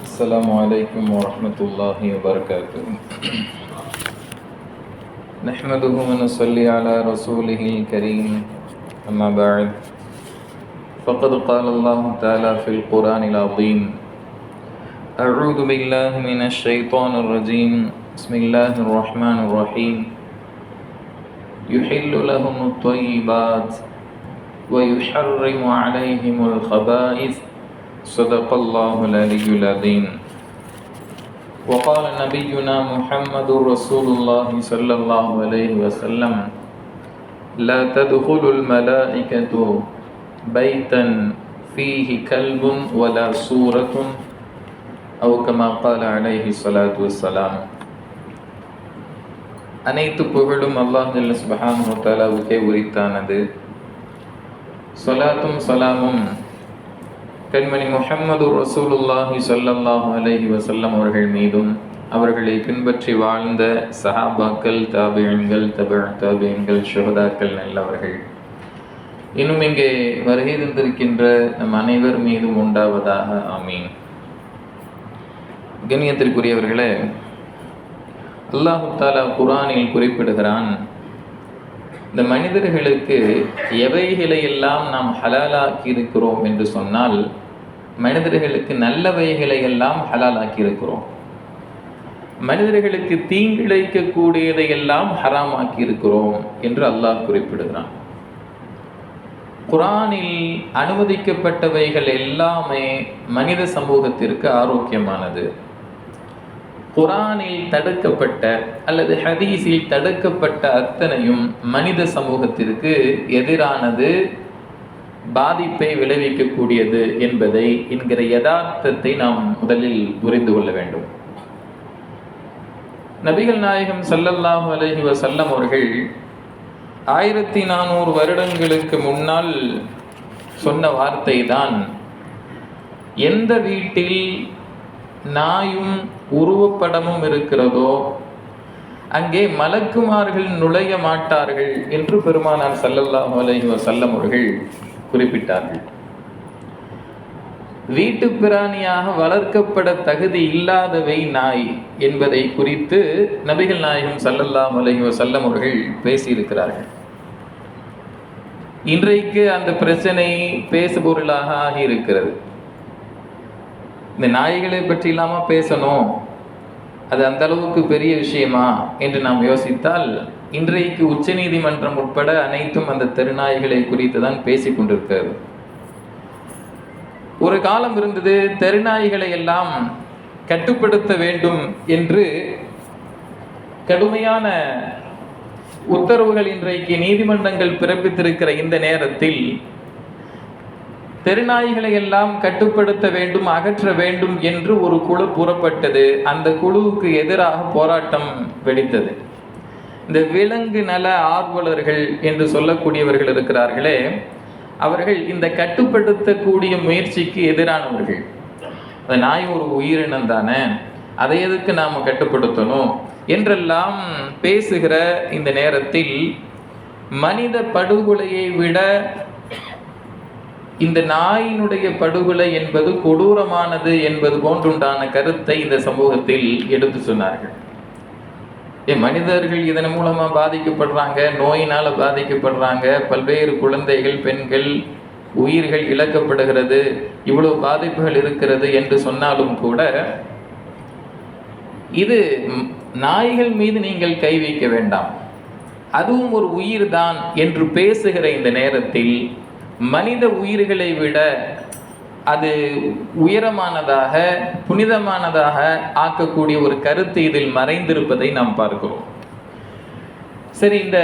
السلام عليكم ورحمة الله وبركاته. نحمده ونصلي على رسوله الكريم. أما بعد فقد قال الله تعالى في القرآن العظيم أعوذ بالله من الشيطان الرجيم. بسم الله الرحمن الرحيم. يحل لهم الطيبات ويحرم عليهم الخبائث صدق الله العلي العظيم وقال نبينا محمد رسول الله صلى الله عليه وسلم لا تدخل الملائكة بيتا فيه كلب ولا سورة أو كما قال عليه الصلاة والسلام அனைத்து புகழும் அல்லாஹ் ஜல்ல சுபஹானஹு தஆலாவுக்கே உரித்தானது சொலாத்தும் சலாமும் கண்மணி முஹம்மது ரசூலுல்லாஹி ஸல்லல்லாஹு அலஹி வசல்லம் அவர்கள் மீதும் அவர்களை பின்பற்றி வாழ்ந்த சஹாபாக்கள் தாபியன்கள் தப தாபியன்கள் ஷுகதாக்கள் நல்லவர்கள். இன்னும் இங்கே வருகை தந்திருக்கின்ற நம் அனைவர் மீதும் உண்டாவதாக ஆமீன். கண்ணியத்திற்குரியவர்களே அல்லாஹு தாலா குரானில் குறிப்பிடுகிறான் இந்த மனிதர்களுக்கு எவைகளை எல்லாம் நாம் ஹலாலாக்கி இருக்கிறோம் என்று சொன்னால் மனிதர்களுக்கு நல்லவைகளை எல்லாம் ஹலாலாக்கி இருக்கிறோம் மனிதர்களுக்கு தீங்கிழைக்கக்கூடியதை எல்லாம் ஹராமாக்கி இருக்கிறோம் என்று அல்லாஹ் குறிப்பிடுகிறான். குரானில் அனுமதிக்கப்பட்டவைகள் எல்லாமே மனித சமூகத்திற்கு ஆரோக்கியமானது. குரானில் தடுக்கப்பட்ட அல்லது ஹதீஸில் தடுக்கப்பட்ட அத்தனையும் மனித சமூகத்திற்கு எதிரானது பாதிப்பை விளைவிக்கக்கூடியது என்பதை என்கிற யதார்த்தத்தை நாம் முதலில் புரிந்து கொள்ள வேண்டும். நபிகள் நாயகம் சல்லல்லாஹு அலஹி வசல்லம் அவர்கள் ஆயிரத்தி நானூறு வருடங்களுக்கு முன்னால் சொன்ன வார்த்தை தான் எந்த வீட்டில் நாயும் உருவப்படமும் இருக்கிறதோ? அங்கே மலக்குமார்கள் நுழைய மாட்டார்கள் என்று பெருமானார் சல்லல்லாஹ் அலைஹி வசல்லம் அவர்கள் குறிப்பிட்டார்கள். வீட்டு பிராணியாக வளர்க்கப்பட தகுதி இல்லாதவை நாய் என்பதை குறித்து நபிகள் நாயகம் சல்லல்லாஹ் அலைஹி வசல்லம் அவர்கள் பேசியிருக்கிறார்கள். இன்றைக்கு அந்த பிரச்சனை பேசுபொருளாக ஆகி இருக்கிறது இந்த நாய்களை பற்றி இல்லாமல் பேசணும். அது அந்த அளவுக்கு பெரிய விஷயமா என்று நாம் யோசித்தால் இன்றைக்கு உச்ச நீதிமன்றம் உட்பட அனைத்தும் அந்த தெருநாய்களை குறித்து தான் பேசி கொண்டிருக்கிறது. ஒரு காலம் இருந்தது தெருநாய்களை எல்லாம் கட்டுப்படுத்த வேண்டும் என்று கடுமையான உத்தரவுகள் இன்றைக்கு நீதிமன்றங்கள் பிறப்பித்திருக்கிற இந்த நேரத்தில் தெருநாய்களை எல்லாம் கட்டுப்படுத்த வேண்டும் அகற்ற வேண்டும் என்று ஒரு குழு புறப்பட்டது. அந்த குழுவுக்கு எதிராக போராட்டம் வெடித்தது. இந்த விலங்கு நல ஆர்வலர்கள் என்று சொல்லக்கூடியவர்கள் இருக்கிறார்களே அவர்கள் இந்த கட்டுப்படுத்தக்கூடிய முயற்சிக்கு எதிரானவர்கள். அந்த நாய் ஒரு உயிரினம் தானே அதை எதுக்கு நாம் கட்டுப்படுத்தணும்? என்றெல்லாம் பேசுகிற இந்த நேரத்தில் மனித படுகொலையை விட இந்த நாயினுடைய படுகொலை என்பது கொடூரமானது என்பது போன்றுண்டான கருத்தை இந்த சமூகத்தில் எடுத்து சொன்னார்கள். மனிதர்கள் இதன் மூலமாக பாதிக்கப்படுறாங்க நோயினால் பாதிக்கப்படுறாங்க பல்வேறு குழந்தைகள் பெண்கள் உயிர்கள் இழக்கப்படுகிறது இவ்வளோ பாதிப்புகள் இருக்கிறது என்று சொன்னாலும் கூட இது நாய்கள் மீது நீங்கள் கை வைக்க வேண்டாம். அதுவும் ஒரு உயிர் தான் என்று பேசுகிற இந்த நேரத்தில் மனித உயிர்களை விட அது உயரமானதாக புனிதமானதாக ஆக்கக்கூடிய ஒரு கருத்து இதில் மறைந்திருப்பதை நாம் பார்க்கிறோம். சரி இந்த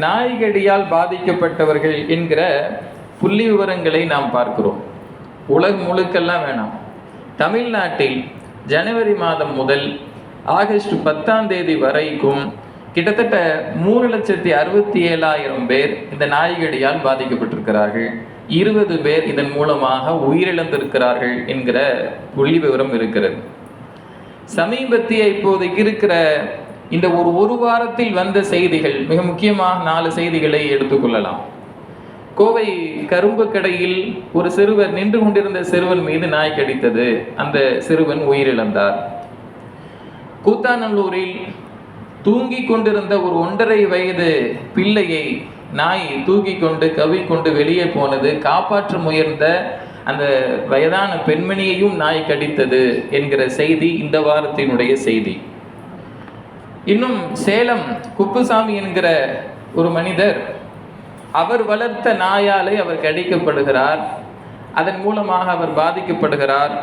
நாய்கடியால் பாதிக்கப்பட்டவர்கள் என்கிற புள்ளி விவரங்களை நாம் பார்க்கிறோம். உலகம் முழுக்கெல்லாம் வேணாம். தமிழ்நாட்டில் ஜனவரி மாதம் முதல் ஆகஸ்ட் பத்தாம் தேதி வரைக்கும் கிட்டத்தட்ட மூணு லட்சத்தி அறுபத்தி ஏழாயிரம் பேர் இந்த நாய்கடியால் பாதிக்கப்பட்டிருக்கிறார்கள். இருபது பேர் இதன் மூலமாக உயிரிழந்திருக்கிறார்கள் என்கிற புள்ளி விவரம் இருக்கிறது. சமீபத்திய இப்போதைக்கு இருக்கிற இந்த ஒரு ஒரு வாரத்தில் வந்த செய்திகள் மிக முக்கியமாக நாலு செய்திகளை எடுத்துக்கொள்ளலாம் கோவை கரும்பு கடையில் ஒரு சிறுவர் நின்று கொண்டிருந்த சிறுவன் மீது நாய் கடித்தது. அந்த சிறுவன் உயிரிழந்தார். கூத்தாநல்லூரில் தூங்கிக் கொண்டிருந்த ஒரு ஒன்றரை வயது பிள்ளையை நாய் தூக்கி கொண்டு கவிக்கொண்டு வெளியே போனது. காப்பாற்ற முயர்ந்த அந்த வயதான பெண்மணியையும் நாய் கடித்தது என்கிற செய்தி இந்த வாரத்தினுடைய செய்தி. இன்னும் சேலம் குப்புசாமி என்கிற ஒரு மனிதர் அவர் வளர்த்த நாயாலே அவர் கடிக்கப்படுகிறார். அதன் மூலமாக அவர் பாதிக்கப்படுகிறார்.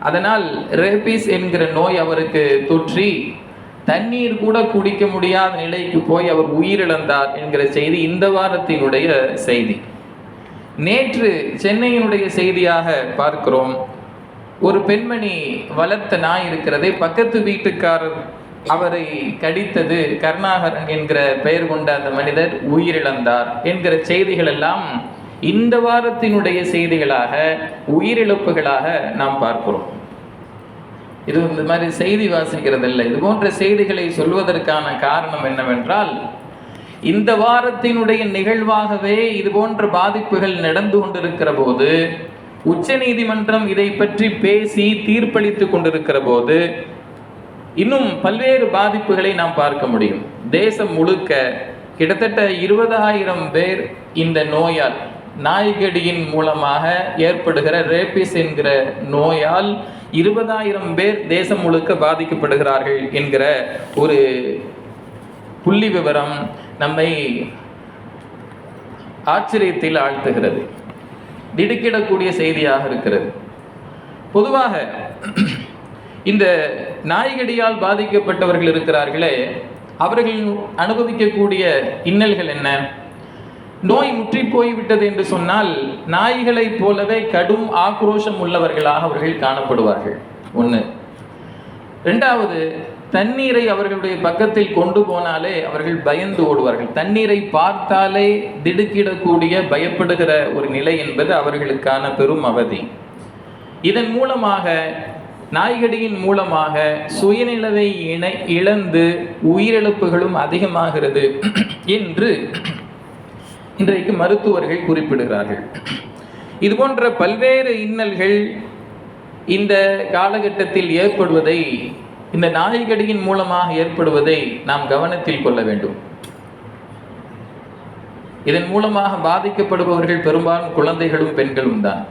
அதனால் ரேபிஸ் என்கிற நோய் அவருக்கு தொற்றி தண்ணீர் கூட குடிக்க முடியாத நிலைக்கு போய் அவர் உயிரிழந்தார் என்கிற செய்தி இந்த வாரத்தினுடைய செய்தி. நேற்று சென்னையினுடைய செய்தியாக பார்க்கிறோம். ஒரு பெண்மணி வளர்த்த நாய் இருக்கிறதே பக்கத்து வீட்டுக்காரர் அவரை கடித்தது கருணாகரன் என்கிற பெயர் கொண்ட அந்த மனிதர் உயிரிழந்தார் என்கிற செய்திகள் எல்லாம் இந்த வாரத்தினுடைய செய்திகளாக உயிரிழப்புகளாக நாம் பார்க்கிறோம். இது இந்த மாதிரி செய்தி வாசிக்கிறதில்லை. இது போன்ற செய்திகளை சொல்வதற்கான காரணம் என்னவென்றால் இந்த வாரத்தினுடைய நிகழ்வாகவே இது போன்ற பாதிப்புகள் நடந்து கொண்டிருக்கிற போது உச்ச நீதிமன்றம் இதை பற்றி பேசி தீர்ப்பளித்து கொண்டிருக்கிற போது இன்னும் பல்வேறு பாதிப்புகளை நாம் பார்க்க முடியும். தேசம் முழுக்க கிட்டத்தட்ட இருபதாயிரம் பேர் இந்த நோயால் நாய்கடியின் மூலமாக ஏற்படுகிற ரேபிஸ் என்கிற நோயால் இருபதாயிரம் பேர் தேசம் முழுக்க பாதிக்கப்படுகிறார்கள் என்கிற ஒரு புள்ளி விவரம் நம்மை ஆச்சரியத்தில் ஆழ்த்துகிறது. திடுக்கிடக்கூடிய செய்தியாக இருக்கிறது. பொதுவாக இந்த நாய்கடியால் பாதிக்கப்பட்டவர்கள் இருக்கிறார்களே அவர்கள் அனுபவிக்கக்கூடிய இன்னல்கள் என்ன? நோய் முற்றி போய்விட்டது என்று சொன்னால் நாய்களைப் போலவே கடும் ஆக்ரோஷம் உள்ளவர்களாக அவர்கள் காணப்படுவார்கள். ஒன்று ரெண்டாவது தண்ணீரை அவர்களுடைய பக்கத்தில் கொண்டு போனாலே அவர்கள் பயந்து ஓடுவார்கள். தண்ணீரை பார்த்தாலே திடுக்கிடக்கூடிய பயப்படுகிற ஒரு நிலை என்பது அவர்களுக்கான பெரும் அவதி. இதன் மூலமாக நாய்கடியின் மூலமாக சுயநிலவை இணை இழந்து உயிரிழப்புகளும் அதிகமாகிறது. என்று இன்றைக்கு மருத்துவர்கள் குறிப்பிடுகிறார்கள். இது போன்ற பல்வேறு இன்னல்கள் இந்த காலகட்டத்தில் ஏற்படுவதை இந்த நாய்கடியின் மூலமாக ஏற்படுவதை நாம் கவனத்தில் கொள்ள வேண்டும். இதன் மூலமாக பாதிக்கப்படுபவர்கள் பெரும்பாலும் குழந்தைகளும் பெண்களும் தான்.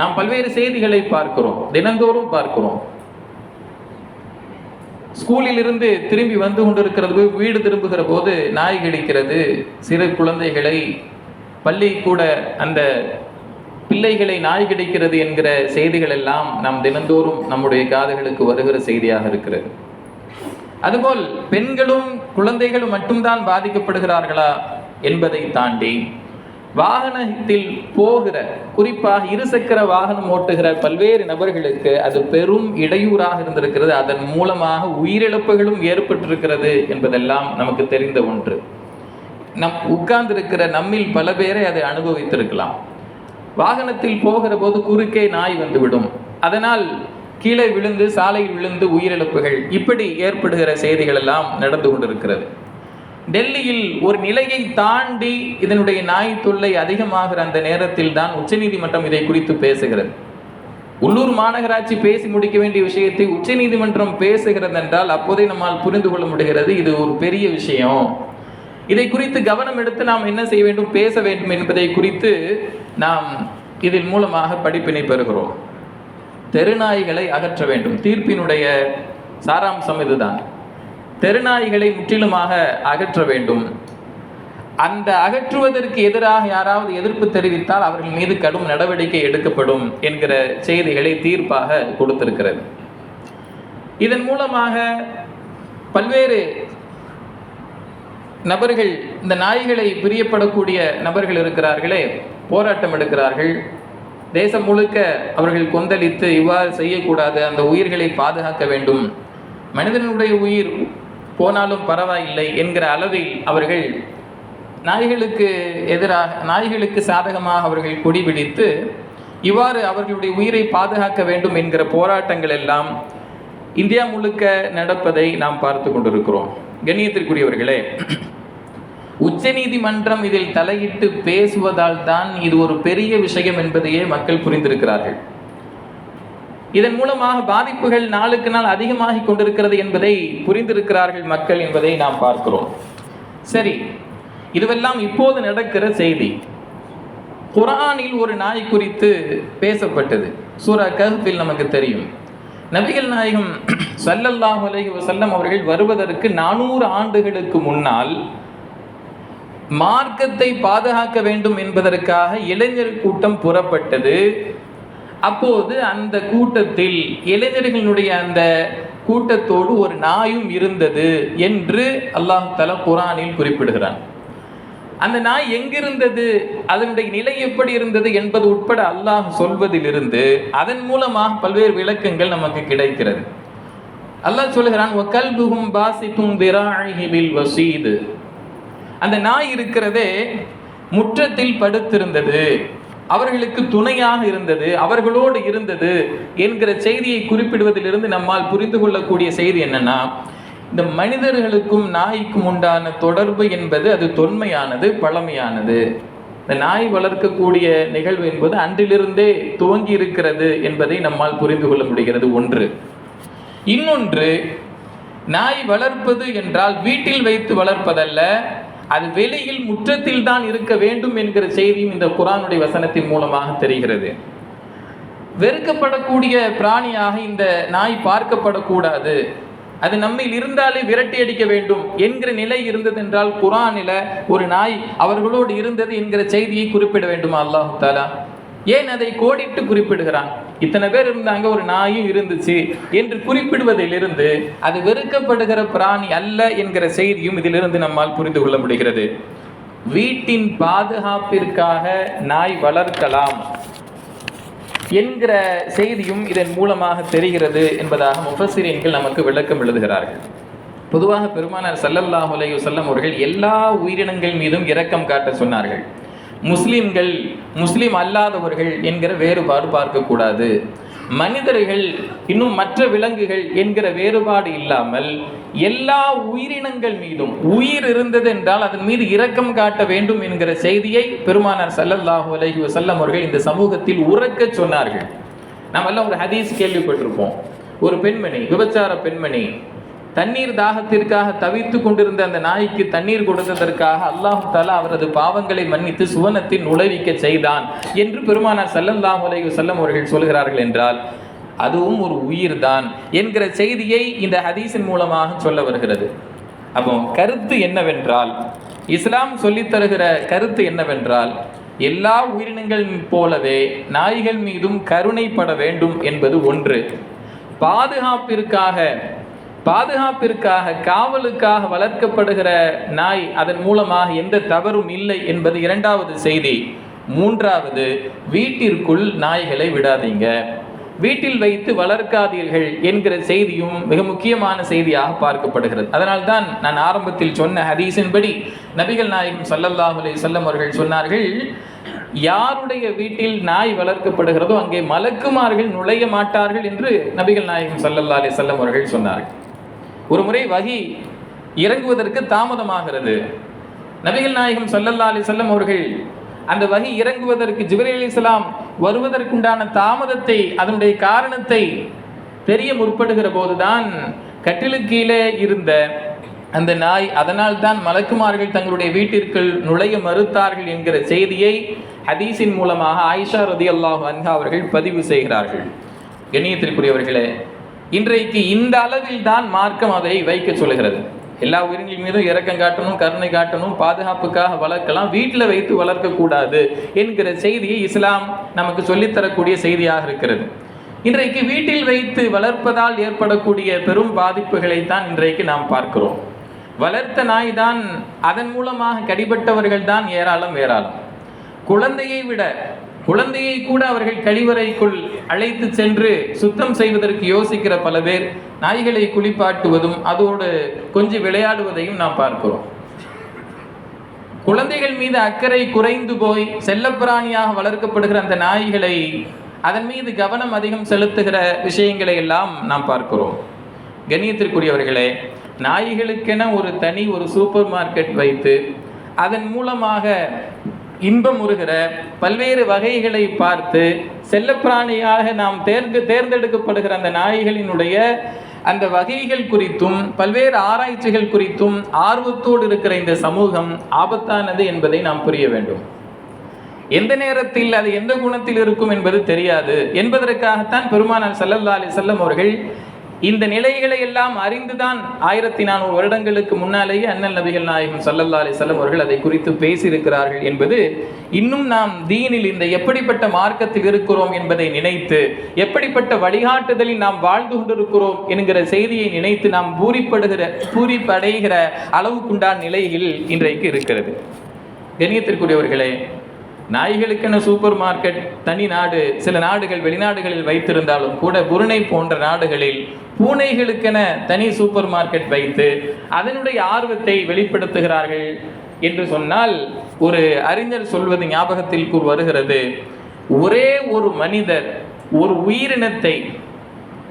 நாம் பல்வேறு செய்திகளை பார்க்கிறோம் தினந்தோறும் பார்க்கிறோம். ஸ்கூலிலிருந்து திரும்பி வந்து கொண்டிருக்கிறது வீடு திரும்புகிற போது நாய் கடிக்கிறது. சிறு குழந்தைகளை பள்ளி கூட அந்த பிள்ளைகளை நாய் கிடைக்கிறது என்கிற செய்திகள் எல்லாம் நாம் தினந்தோறும் நம்முடைய காதுகளுக்கு வருகிற செய்தியாக இருக்கிறது. அதுபோல் பெண்களும் குழந்தைகளும் மட்டும்தான் பாதிக்கப்படுகிறார்களா என்பதை தாண்டி வாகனத்தில் போகிற குறிப்பாக இருசக்கர வாகனம் ஓட்டுகிற பல்வேறு நபர்களுக்கு அது பெரும் இடையூறாக இருந்திருக்கிறது. அதன் மூலமாக உயிரிழப்புகளும் ஏற்பட்டிருக்கிறது என்பதெல்லாம் நமக்கு தெரிந்த ஒன்று. நம் உட்கார்ந்திருக்கிற நம்மில் பல பேரை அதை அனுபவித்திருக்கலாம். வாகனத்தில் போகிற போது குறுக்கே நாய் வந்துவிடும். அதனால் கீழே விழுந்து சாலையில் விழுந்து உயிரிழப்புகள் இப்படி ஏற்படுகிற செய்திகள் எல்லாம் நடந்து கொண்டிருக்கிறது. டெல்லியில் ஒரு நிலையை தாண்டி இதனுடைய நாய் தொல்லை அதிகமாகிற அந்த நேரத்தில் தான் உச்சநீதிமன்றம் இதை குறித்து பேசுகிறது. உள்ளூர் மாநகராட்சி பேசி முடிக்க வேண்டிய விஷயத்தை உச்சநீதிமன்றம் பேசுகிறது என்றால் அப்போதே நம்மால் புரிந்து கொள்ள முடிகிறது இது ஒரு பெரிய விஷயம். இதை குறித்து கவனம் எடுத்து நாம் என்ன செய்ய வேண்டும் பேச வேண்டும் என்பதை குறித்து நாம் இதன் மூலமாக படிப்பினை பெறுகிறோம். தெருநாய்களை அகற்ற வேண்டும். தீர்ப்பினுடைய சாராம்சம் இதுதான். தெருநாய்களை முற்றிலுமாக அகற்ற வேண்டும். அந்த அகற்றுவதற்கு எதிராக யாராவது எதிர்ப்பு தெரிவித்தால் அவர்கள் மீது கடும் நடவடிக்கை எடுக்கப்படும் என்கிற செய்திகளை தீர்ப்பாக கொடுத்திருக்கிறது. இதன் மூலமாக பல்வேறு நபர்கள் இந்த நாய்களை பிரியப்படக்கூடிய நபர்கள் இருக்கிறார்களே போராட்டம் எடுக்கிறார்கள். தேசம் முழுக்க அவர்கள் கொந்தளித்து இவ்வாறு செய்யக்கூடாது அந்த உயிர்களை பாதுகாக்க வேண்டும். மனிதனுடைய உயிர் போனாலும் பரவாயில்லை என்கிற அளவில் அவர்கள் நாய்களுக்கு எதிராக நாய்களுக்கு சாதகமாக அவர்கள் கொடிபிடித்து இவ்வாறு அவர்களுடைய உயிரை பாதுகாக்க வேண்டும் என்கிற போராட்டங்கள் எல்லாம் இந்தியா முழுக்க நடப்பதை நாம் பார்த்து கொண்டிருக்கிறோம். கண்ணியத்திற்குரியவர்களே உச்சநீதிமன்றம் இதில் தலையிட்டு பேசுவதால் தான் இது ஒரு பெரிய விஷயம் என்பதையே மக்கள் புரிந்திருக்கிறார்கள். இதன் மூலமாக பாதிப்புகள் நாளுக்கு நாள் அதிகமாகிக் கொண்டிருக்கிறது என்பதை புரிந்திருக்கிறார்கள் மக்கள் என்பதை நாம் பார்க்கிறோம். சரி இதுவெல்லாம் இப்போது நடக்கிற செய்தி. குரானில் ஒரு நாய் குறித்து பேசப்பட்டது. சூரா கஹ்பில் நமக்கு தெரியும். நபிகள் நாயகம் சல்லல்லாஹ் அலஹி வசல்லம் அவர்கள் வருவதற்கு நானூறு ஆண்டுகளுக்கு முன்னால் மார்க்கத்தை பாதுகாக்க வேண்டும் என்பதற்காக இளைஞர் கூட்டம் புறப்பட்டது. அப்போது அந்த கூட்டத்தில் இளைஞர்களுடைய அந்த கூட்டத்தோடு ஒரு நாயும் இருந்தது என்று அல்லாஹ் தலா குரானில் குறிப்பிடுகிறான். அந்த நாய் எங்கிருந்தது? அதனுடைய நிலை எப்படி இருந்தது என்பது உட்பட அல்லாஹ் சொல்வதிலிருந்து அதன் மூலமாக பல்வேறு விளக்கங்கள் நமக்கு கிடைக்கிறது. அல்லாஹ் சொல்கிறான் வகல்புஹும் பாசித்தும் திராஇஹி வசீது. அந்த நாய் இருக்கிறதே முற்றத்தில் படுத்திருந்தது. அவர்களுக்கு துணையாக இருந்தது அவர்களோடு இருந்தது என்கிற செய்தியை குறிப்பிடுவதிலிருந்து நம்மால் புரிந்து கொள்ளக்கூடிய செய்தி என்னன்னா இந்த மனிதர்களுக்கும் நாய்க்கும் உண்டான தொடர்பு என்பது அது தொன்மையானது பழமையானது. இந்த நாய் வளர்க்கக்கூடிய நிகழ்வு என்பது அன்றிலிருந்தே துவங்கி இருக்கிறது என்பதை நம்மால் புரிந்து கொள்ள முடிகிறது. ஒன்று. இன்னொன்று நாய் வளர்ப்பது என்றால் வீட்டில் வைத்து வளர்ப்பதல்ல அது வெளியில் முற்றத்தில் தான் இருக்க வேண்டும் என்கிற செய்தியும் இந்த குரானுடைய வசனத்தின் மூலமாக தெரிகிறது. வெறுக்கப்படக்கூடிய பிராணியாக இந்த நாய் பார்க்கப்படக்கூடாது. அது நம்மில் இருந்தாலே விரட்டி அடிக்க வேண்டும் என்கிற நிலை இருந்தது என்றால் குரானில ஒரு நாய் அவர்களோடு இருந்தது என்கிற செய்தியை குறிப்பிட வேண்டுமா? அல்லாஹு தாலா ஏன் அதை கோடிட்டு குறிப்பிடுகிறான்? இத்தனை பேர் இருந்தாங்க ஒரு நாயும் இருந்துச்சு என்று குறிப்பிடுவதிலிருந்து அது வெறுக்கப்படுகிற பிராணி அல்ல என்கிற செய்தியும் இதிலிருந்து நம்மால் புரிந்து கொள்ள முடிகிறது. வீட்டின் பாதுகாப்பிற்காக நாய் வளர்க்கலாம் என்கிற செய்தியும் இதன் மூலமாக தெரிகிறது என்பதாக முஃபசிரியன்கள் நமக்கு விளக்கம் எழுதுகிறார்கள். பொதுவாக பெருமானார் சல்லல்லாஹ் அலைஹி செல்லம் அவர்கள் எல்லா உயிரினங்கள் மீதும் இரக்கம் காட்ட சொன்னார்கள். முஸ்லிம்கள் முஸ்லிம் அல்லாதவர்கள் என்கிற வேறுபாடு பார்க்கக்கூடாது. மனிதர்கள் இன்னும் மற்ற விலங்குகள் என்கிற வேறுபாடு இல்லாமல் எல்லா உயிரினங்கள் மீதும் உயிர் இருந்தது என்றால் அதன் மீது இரக்கம் காட்ட வேண்டும் என்கிற செய்தியை பெருமானார் சல்லல்லாஹு அலஹி வசல்லம் அவர்கள் இந்த சமூகத்தில் உறக்க சொன்னார்கள். நாம் எல்லாம் ஒரு ஹதீஸ் கேள்விப்பட்டிருப்போம். ஒரு பெண்மணி விபச்சார பெண்மணி தண்ணீர் தாகத்திற்காக தவித்து கொண்டிருந்த அந்த நாய்க்கு தண்ணீர் கொடுத்ததற்காக அல்லாஹு தாலா அவரது பாவங்களை மன்னித்து சுவனத்தில் நுழைவிக்க செய்தான் என்று பெருமானார் ஸல்லல்லாஹு அலைஹி வஸல்லம் அவர்கள் சொல்கிறார்கள் என்றால் அதுவும் ஒரு உயிர் தான் என்கிற செய்தியை இந்த ஹதீஸின் மூலமாக சொல்ல வருகிறது. அப்போ கருத்து என்னவென்றால் இஸ்லாம் சொல்லித் தருகிற கருத்து என்னவென்றால் எல்லா உயிரினங்கள் போலவே நாய்கள் மீதும் கருணைப்பட வேண்டும் என்பது ஒன்று. பாதுகாப்பிற்காக பாதுகாப்பிற்காக காவலுக்காக வளர்க்கப்படுகிற நாய் அதன் மூலமாக எந்த தவறும் இல்லை என்பது இரண்டாவது செய்தி. மூன்றாவது வீட்டிற்குள் நாய்களை விடாதீங்க. வீட்டில் வைத்து வளர்க்காதீர்கள் என்கிற செய்தியும் மிக முக்கியமான செய்தியாக பார்க்கப்படுகிறது. அதனால்தான் நான் ஆரம்பத்தில் சொன்ன ஹதீஸின்படி நபிகள் நாயகம் ஸல்லல்லாஹு அலைஹி வஸல்லம் அவர்கள் சொன்னார்கள் யாருடைய வீட்டில் நாய் வளர்க்கப்படுகிறதோ அங்கே மலக்குமார்கள் நுழைய மாட்டார்கள் என்று நபிகள் நாயகம் ஸல்லல்லாஹு செல்லம் அவர்கள் சொன்னார்கள். ஒரு முறை வகி இறங்குவதற்கு தாமதமாகிறது. நபிகள் நாயகம் சல்லல்லா அலி சொல்லம் அவர்கள் அந்த வகி இறங்குவதற்கு ஜிபரி அலி இஸ்லாம் வருவதற்குண்டான தாமதத்தை அதனுடைய காரணத்தை தெரிய முற்படுகிற போதுதான் கட்டிலுக்கு கீழே இருந்த அந்த நாய் அதனால் தான் மலக்குமார்கள் தங்களுடைய வீட்டிற்குள் நுழைய மறுத்தார்கள் என்கிற செய்தியை ஹதீஸின் மூலமாக ஆயிஷா ரதி அல்லாஹ் அன்ஹா அவர்கள் பதிவு செய்கிறார்கள். கண்ணியத்திற்குரியவர்களே இன்றைக்கு இந்த அளவில் தான் மார்க்கம் அதை வைக்க சொல்கிறது எல்லா உயிரினங்கள் மீதும் இறக்கம் காட்டணும் கருணை காட்டணும் பாதுகாப்புக்காக வளர்க்கலாம் வீட்டில் வைத்து வளர்க்கக்கூடாது என்கிற செய்தியை இஸ்லாம் நமக்கு சொல்லித்தரக்கூடிய செய்தியாக இருக்கிறது. இன்றைக்கு வீட்டில் வைத்து வளர்ப்பதால் ஏற்படக்கூடிய பெரும் பாதிப்புகளை தான் இன்றைக்கு நாம் பார்க்கிறோம். வளர்த்த நாய் தான் அதன் மூலமாக கடிபட்டவர்கள் தான் ஏராளம் ஏராளம். குழந்தையை விட குழந்தையை கூட அவர்கள் கழிவறைக்குள் அழைத்து சென்று சுத்தம் செய்வதற்கு யோசிக்கிற பல பேர் நாய்களை குளிப்பாட்டுவதும் அதோடு கொஞ்சம் விளையாடுவதையும் நாம் பார்க்கிறோம். குழந்தைகள் மீது அக்கறை குறைந்து போய் செல்லப்பிராணியாக வளர்க்கப்படுகிற அந்த நாய்களை அதன் மீது கவனம் அதிகம் செலுத்துகிற விஷயங்களை எல்லாம் நாம் பார்க்கிறோம். கண்ணியத்திற்குரியவர்களே நாய்களுக்கென ஒரு தனி ஒரு சூப்பர் மார்க்கெட் வைத்து அதன் மூலமாக இன்பம் உருகிற பல்வேறு வகைகளை பார்த்து செல்லப்பிராணியாக நாம் தேர்ந்து தேர்ந்தெடுக்கப்படுகிற அந்த நாய்களினுடைய அந்த வகைகள் குறித்தும் பல்வேறு ஆராய்ச்சிகள் குறித்தும் ஆர்வத்தோடு இருக்கிற இந்த சமூகம் ஆபத்தானது என்பதை நாம் புரிய வேண்டும். எந்த நேரத்தில் அது எந்த குணத்தில் இருக்கும் என்பது தெரியாது. என்பதற்காகத்தான் பெருமானார் சல்லல்லா அலி செல்லம் அவர்கள் இந்த நிலைகளை எல்லாம் அறிந்துதான் ஆயிரத்தி நானூறு வருடங்களுக்கு முன்னாலேயே அண்ணல் நபிகள் நாயகம் சல்லல்லா அலைஹி அவர்கள் அதை குறித்து பேசியிருக்கிறார்கள் என்பது இன்னும் நாம் தீனில் இந்த எப்படிப்பட்ட மார்க்கத்தில் இருக்கிறோம் என்பதை நினைத்து எப்படிப்பட்ட வழிகாட்டுதலில் நாம் வாழ்ந்து கொண்டிருக்கிறோம் என்கிற செய்தியை நினைத்து நாம் பூரிப்படுகிற பூரிப்படைகிற அளவுக்குண்டான நிலையில் இன்றைக்கு இருக்கிறது. கணியத்திற்குரியவர்களே நாய்களுக்கென சூப்பர் மார்க்கெட் தனி நாடு சில நாடுகள் வெளிநாடுகளில் வைத்திருந்தாலும் கூட புருணை போன்ற நாடுகளில் பூனைகளுக்கென தனி சூப்பர் மார்க்கெட் வைத்து அதனுடைய ஆர்வத்தை வெளிப்படுத்துகிறார்கள் என்று சொன்னால் ஒரு அறிஞர் சொல்வது ஞாபகத்தில் வருகிறது. ஒரே ஒரு மனிதர் ஒரு உயிரினத்தை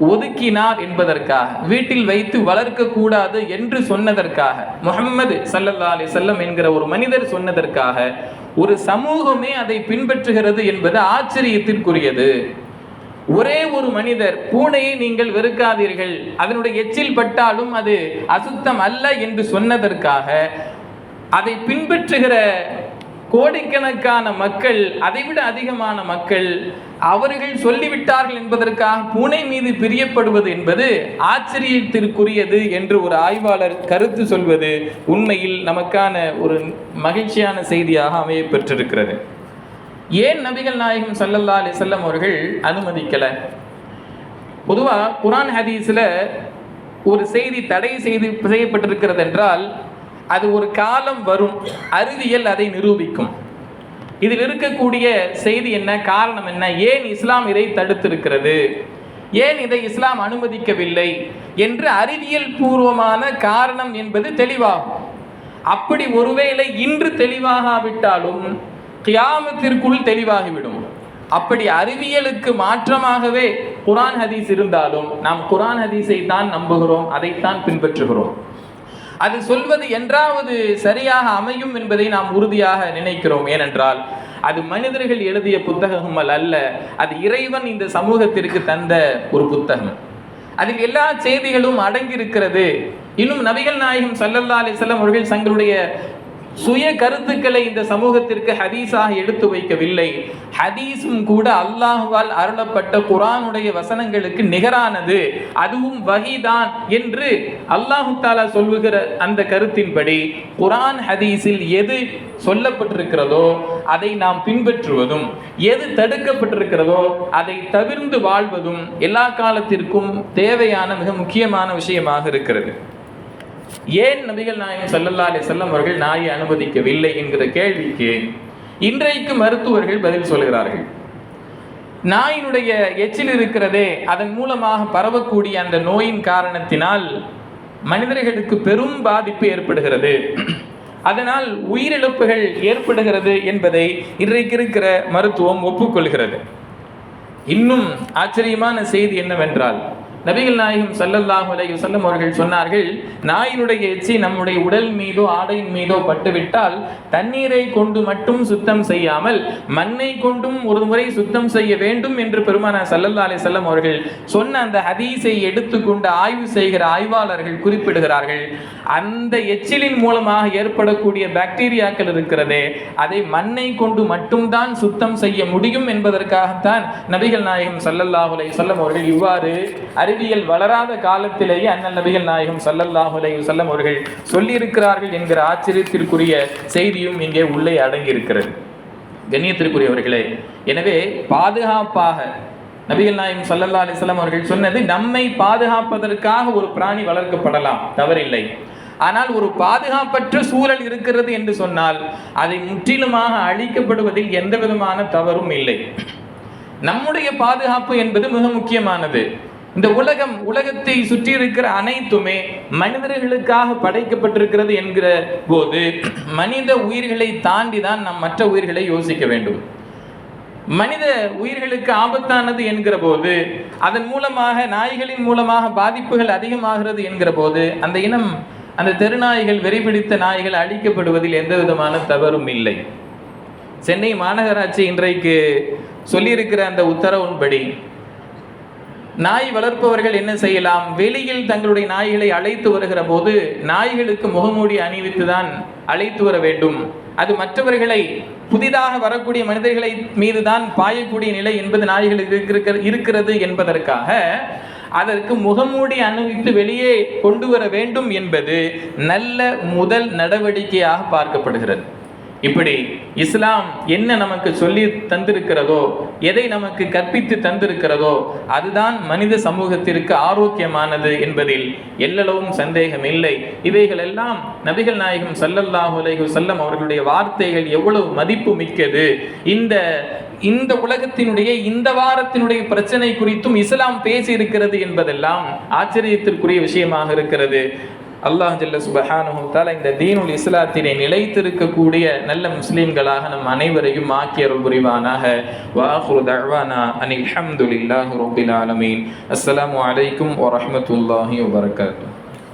ஒதுக்கினார் என்பதற்காக வீட்டில் வைத்து வளர்க்க கூடாது என்று சொன்னதற்காக முகம்மது சல்லல்லா அலி செல்லம் என்கிற ஒரு மனிதர் சொன்னதற்காக ஒரு சமூகமே அதை பின்பற்றுகிறது என்பது ஆச்சரியத்திற்குரியது. ஒரே ஒரு மனிதர் பூனையை நீங்கள் வெறுக்காதீர்கள் அதனுடைய எச்சில் பட்டாலும் அது அசுத்தம் அல்ல என்று சொன்னதற்காக அதை பின்பற்றுகிற கோடிக்கணக்கான மக்கள் அதைவிட அதிகமான மக்கள் அவர்கள் சொல்லிவிட்டார்கள் என்பதற்காக பூனை மீது பிரியப்படுவது என்பது ஆச்சரியத்திற்குரியது என்று ஒரு ஆய்வாளர் கருத்து சொல்வது உண்மையில் நமக்கான ஒரு மகிழ்ச்சியான செய்தியாக அமைய பெற்றிருக்கிறது ஏன் நபிகள் நாயகம் சல்லல்லா அலிசல்லம் அவர்கள் அனுமதிக்கல? பொதுவாக குரான் ஹதீஸில் ஒரு செய்தி தடை செய்து செய்யப்பட்டிருக்கிறது என்றால் அது ஒரு காலம் வரும். அறிவியல் அதை நிரூபிக்கும். இதில் இருக்கக்கூடிய செய்தி என்ன? காரணம் என்ன? ஏன் இஸ்லாம் இதை தடுத்திருக்கிறது? ஏன் இதை இஸ்லாம் அனுமதிக்கவில்லை? என்று அறிவியல் பூர்வமான காரணம் என்பது தெளிவாகும். அப்படி ஒருவேளை இன்று தெளிவாகாவிட்டாலும் கியாமத்திற்குள் தெளிவாகிவிடும். அப்படி அறிவியலுக்கு மாற்றமாகவே குரான் ஹதீஸ் இருந்தாலும் நாம் குரான் ஹதீஸை தான் நம்புகிறோம் அதைத்தான் பின்பற்றுகிறோம். அது சொல்வது என்றாவது சரியாக அமையும் என்பதை நாம் உறுதியாக நினைக்கிறோம். ஏனென்றால் அது மனிதர்கள் எழுதிய புத்தகம் அல்ல. அது இறைவன் இந்த சமூகத்திற்கு தந்த ஒரு புத்தகம். அதில் எல்லா செய்திகளும் அடங்கியிருக்கிறது. இன்னும் நபிகள் நாயகம் சல்லல்லா அலிசல்லாம் அவர்கள் தங்களுடைய சுய கருத்துக்களை இந்த சமூகத்திற்கு ஹதீஸாக எடுத்து வைக்கவில்லை. ஹதீஸும் கூட அல்லாஹுவால் அருளப்பட்ட குரானுடைய வசனங்களுக்கு நிகரானது. அதுவும் வகிதான் என்று அல்லாஹு தாலா சொல்லுகிற அந்த கருத்தின்படி குரான் ஹதீஸில் எது சொல்லப்பட்டிருக்கிறதோ அதை நாம் பின்பற்றுவதும் எது தடுக்கப்பட்டிருக்கிறதோ அதை தவிர்ந்து வாழ்வதும் எல்லா காலத்திற்கும் தேவையான மிக முக்கியமான விஷயமாக இருக்கிறது. ஏன் நபிகள் நாயகம் சல்லல்லா அலி செல்லம் அவர்கள் நாயை அனுமதிக்கவில்லை என்கிற கேள்விக்கு இன்றைக்கு மருத்துவர்கள் பதில் சொல்கிறார்கள். நாயினுடைய எச்சில் இருக்கிறதே அதன் மூலமாக பரவக்கூடிய அந்த நோயின் காரணத்தினால் மனிதர்களுக்கு பெரும் பாதிப்பு ஏற்படுகிறது. அதனால் உயிரிழப்புகள் ஏற்படுகிறது என்பதை இன்றைக்கு இருக்கிற மருத்துவம் ஒப்புக்கொள்கிறது. இன்னும் ஆச்சரியமான செய்தி என்னவென்றால் நபிகள் நாயகம் சல்லல்லாஹு அலைஹி வஸல்லம் அவர்கள் சொன்னார்கள் நாயினுடைய எச்சி நம்முடைய உடல் மீதோ ஆடையின் மீதோ பட்டுவிட்டால் தண்ணீரை கொண்டு மட்டும் சுத்தம் செய்யாமல் மண்ணை கொண்டும் ஒரு முறை சுத்தம் செய்ய வேண்டும் என்று பெருமான சல்லல்லா அலி செல்லம் அவர்கள் சொன்ன அந்த ஹதீஸை எடுத்துக்கொண்டு ஆய்வு செய்கிற ஆய்வாளர்கள் குறிப்பிடுகிறார்கள். அந்த எச்சிலின் மூலமாக ஏற்படக்கூடிய பாக்டீரியாக்கள் இருக்கிறதே அதை மண்ணை கொண்டு மட்டும்தான் சுத்தம் செய்ய முடியும் என்பதற்காகத்தான் நபிகள் நாயகம் சல்லல்லாஹு அலை செல்லம் அவர்கள் இவ்வாறு அறிவியல் வளராத காலத்திலேயே அண்ணல் நபிகள் நாயகம் சல்லல்லாஹு அலைஹி வஸல்லம் அவர்கள் சொல்லியிருக்கிறார்கள் என்கிற ஆச்சரியத்திற்குரிய செய்தியும் இங்கே உள்ளே அடங்கியிருக்கிறது. கண்ணியத்திற்குரியவர்களே எனவே பாதுகாப்பாக நபிகள் நாயகம் சல்லல்லா அலிஸ்லாம் அவர்கள் சொன்னது நம்மை பாதுகாப்பதற்காக ஒரு பிராணி வளர்க்கப்படலாம் தவறில்லை. ஆனால் ஒரு பாதுகாப்பற்ற சூழல் இருக்கிறது என்று சொன்னால் அதை முற்றிலுமாக அழிக்கப்படுவதில் எந்த விதமான தவறும் இல்லை. நம்முடைய பாதுகாப்பு என்பது மிக முக்கியமானது. இந்த உலகம் உலகத்தை சுற்றி இருக்கிற அனைத்துமே மனிதர்களுக்காக படைக்கப்பட்டிருக்கிறது என்கிற போது மனித உயிர்களை தாண்டி தான் நாம் மற்ற உயிர்களை யோசிக்க வேண்டும். மனித உயிர்களுக்கு ஆபத்தானது என்கிற போது அதன் மூலமாக நாய்களின் மூலமாக பாதிப்புகள் அதிகமாகிறது என்கிற போது அந்த இனம் அந்த தெருநாய்கள் வெறிபிடித்த நாய்கள் அழிக்கப்படுவதில் எந்த விதமான தவறும் இல்லை. சென்னை மாநகராட்சி இன்றைக்கு சொல்லியிருக்கிற அந்த உத்தரவுன்படி நாய் வளர்ப்பவர்கள் என்ன செய்யலாம்? வெளியில் தங்களுடைய நாய்களை அழைத்து வருகிற போது நாய்களுக்கு முகமூடி அணிவித்து தான் அழைத்து வர வேண்டும். அது மற்றவர்களை புதிதாக வரக்கூடிய மனிதர்களை மீதுதான் பாயக்கூடிய நிலை என்பது நாய்களுக்கு இருக்கிறது என்பதற்காக அதற்கு முகமூடி அணிவித்து வெளியே கொண்டு வர வேண்டும் என்பது நல்ல முதல் நடவடிக்கையாக பார்க்கப்படுகிறது. இப்படி இஸ்லாம் என்ன நமக்கு சொல்லி தந்திருக்கிறதோ எதை நமக்கு கற்பித்து தந்திருக்கிறதோ அதுதான் மனித சமூகத்திற்கு ஆரோக்கியமானது என்பதில் எல்லளவும் சந்தேகம் இல்லை. இவைகள் எல்லாம் நபிகள் நாயகம் சல்லல்லாஹு அலைஹி அவர்களுடைய வார்த்தைகள் எவ்வளவு மதிப்பு மிக்கது. இந்த இந்த உலகத்தினுடைய இந்த வாரத்தினுடைய பிரச்சனை குறித்தும் இஸ்லாம் பேசி இருக்கிறது என்பதெல்லாம் ஆச்சரியத்திற்குரிய விஷயமாக இருக்கிறது. அல்லாஹ் ஜல்ல சுபஹானஹு இந்த தீனுல் இஸ்லாத்தினை நிலைத்திருக்கக்கூடிய நல்ல முஸ்லீம்களாக நம் அனைவரையும் ஆக்கியருள் புரிவானாக. வாஹுரு தஅவானா அனில் ஹம்துலில்லாஹி ரப்பில் ஆலமீன். அஸ்லாம் வலைக்கும் வரமத்துல்லாஹி வபரகாத்துஹு